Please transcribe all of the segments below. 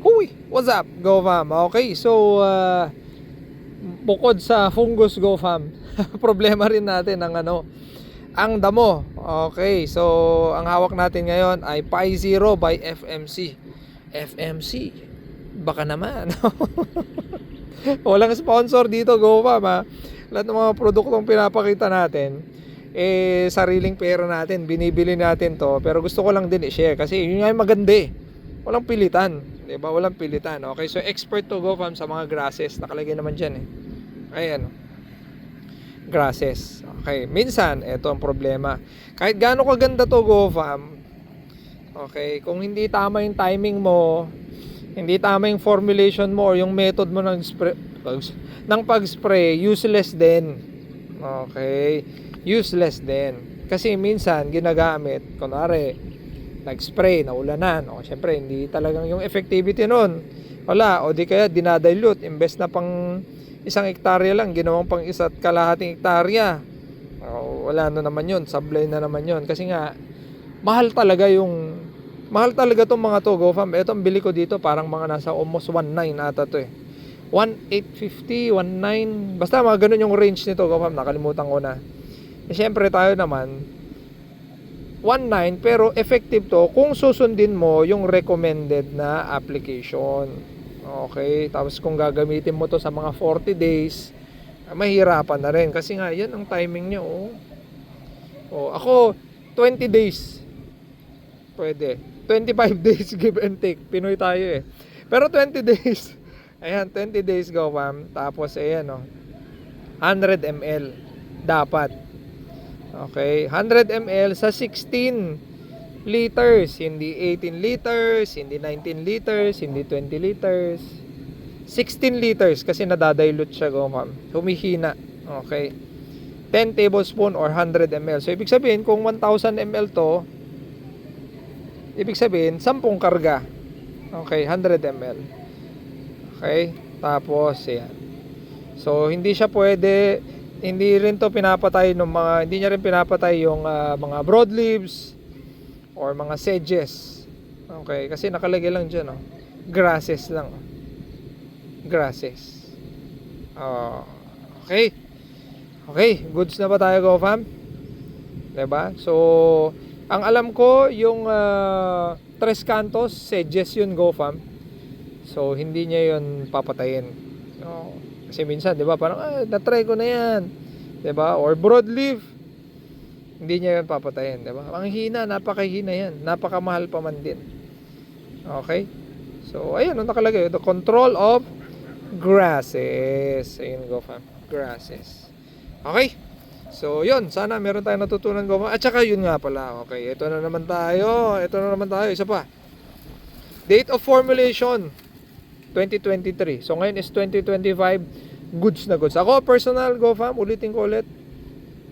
Huy! What's up, GoFam? Okay, so uh, bukod sa fungus GoFam, problema rin natin ang ano, ang damo. Okay, so ang hawak natin ngayon ay Pi Zero by FMC. FMC. Baka naman. Walang sponsor dito, GoFam ha. Lahat ng mga produktong pinapakita natin, eh, sariling pera natin, binibili natin to. Pero gusto ko lang din i-share kasi yun nga yung maganda eh. Walang pilitan. 'Di ba Walang pilitan. Okay, so expert to GoFam sa mga grasses. Nakalagay naman dyan eh. Ayan. Grasses. Okay, minsan, ito ang problema. Kahit gaano kaganda to GoFam, okay, kung hindi tama yung timing mo, hindi tama yung formulation mo or yung method mo ng spray, ng pag-spray, useless din. Okay? Useless din. Kasi minsan ginagamit, kunwari, nag-spray, naulanan. O, syempre, hindi talagang yung effectivity nun. Wala. O di kaya dinadilute. Imbes na pang isang hektarya lang, ginawang pang isa't kalahating hektarya. O, wala na naman yun. Sablay na naman yun. Kasi nga, mahal talaga yung mahal talaga tong mga to GoFam. Ito ang bili ko dito parang mga nasa almost 1.9 ata to eh. 1.850, 1.9 basta mga ganun yung range nito GoFam. Nakalimutan ko na. Eh, syempre tayo naman 1.9 pero effective to kung susundin mo yung recommended na application. Okay, tapos kung gagamitin mo to sa mga 40 days, ah, mahirapan na rin kasi nga yan ang timing niya oh. Oh, ako 20 days. Pwede. 25 days give and take. Pinoy tayo eh. Pero 20 days. Ayan, 20 days go fam. Tapos ayan oh. 100 ml dapat. Okay, 100 ml sa 16 liters, hindi 18 liters, hindi 19 liters, hindi 20 liters. 16 liters kasi nadadilute siya go ma'am. Humihina. Okay. 10 tablespoon or 100 ml. So ibig sabihin kung 1000 ml to, ibig sabihin 10 karga. Okay, 100 ml. Okay? Tapos ayan. So hindi siya pwede hindi rin to pinapatay ng mga hindi niya rin pinapatay yung ah, mga broadleaves or mga sedges. Okay, kasi nakalagay lang diyan, oh. Grasses lang. oh. Grasses. Oh, okay. Okay, goods na ba tayo, Go Fam? 'Di ba? So, ang alam ko yung ah, Tres Cantos sedges yun, Go Fam. So, hindi niya yun papatayin. No. Kasi minsan, 'di ba, parang ah, na-try ko na 'yan. 'Di ba? Or broadleaf. Hindi niya 'yan papatayin, 'di ba? Ang hina, napakahina 'yan. Napakamahal pa man din. Okay? So, ayun, ano nakalagay, the control of grasses. Ayun, go fam. Grasses. Okay? So, yun. Sana meron tayong natutunan fam. At saka, yun nga pala. Okay, ito na naman tayo. Ito na naman tayo. Isa pa. Date of formulation. 2023. So ngayon is 2025 goods na goods. Ako personal go fam, ulitin ko ulit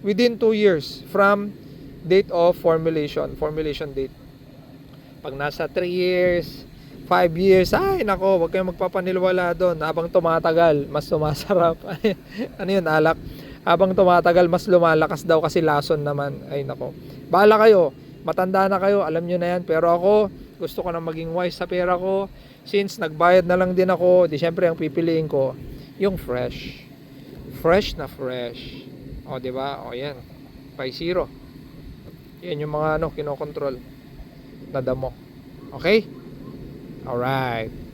within 2 years from date of formulation, formulation date. Pag nasa 3 years, 5 years, ay nako, wag kayong magpapanilwala doon. Habang tumatagal, mas sumasarap. ano yun, alak? Habang tumatagal, mas lumalakas daw kasi lason naman. Ay nako. Bahala kayo. Matanda na kayo, alam nyo na yan. Pero ako, gusto ko na maging wise sa pera ko. Since nagbayad na lang din ako, di syempre ang pipiliin ko, yung fresh. Fresh na fresh. O, di ba? O, yan. Pi zero. Yan yung mga ano, kinokontrol na damo. Okay? Alright.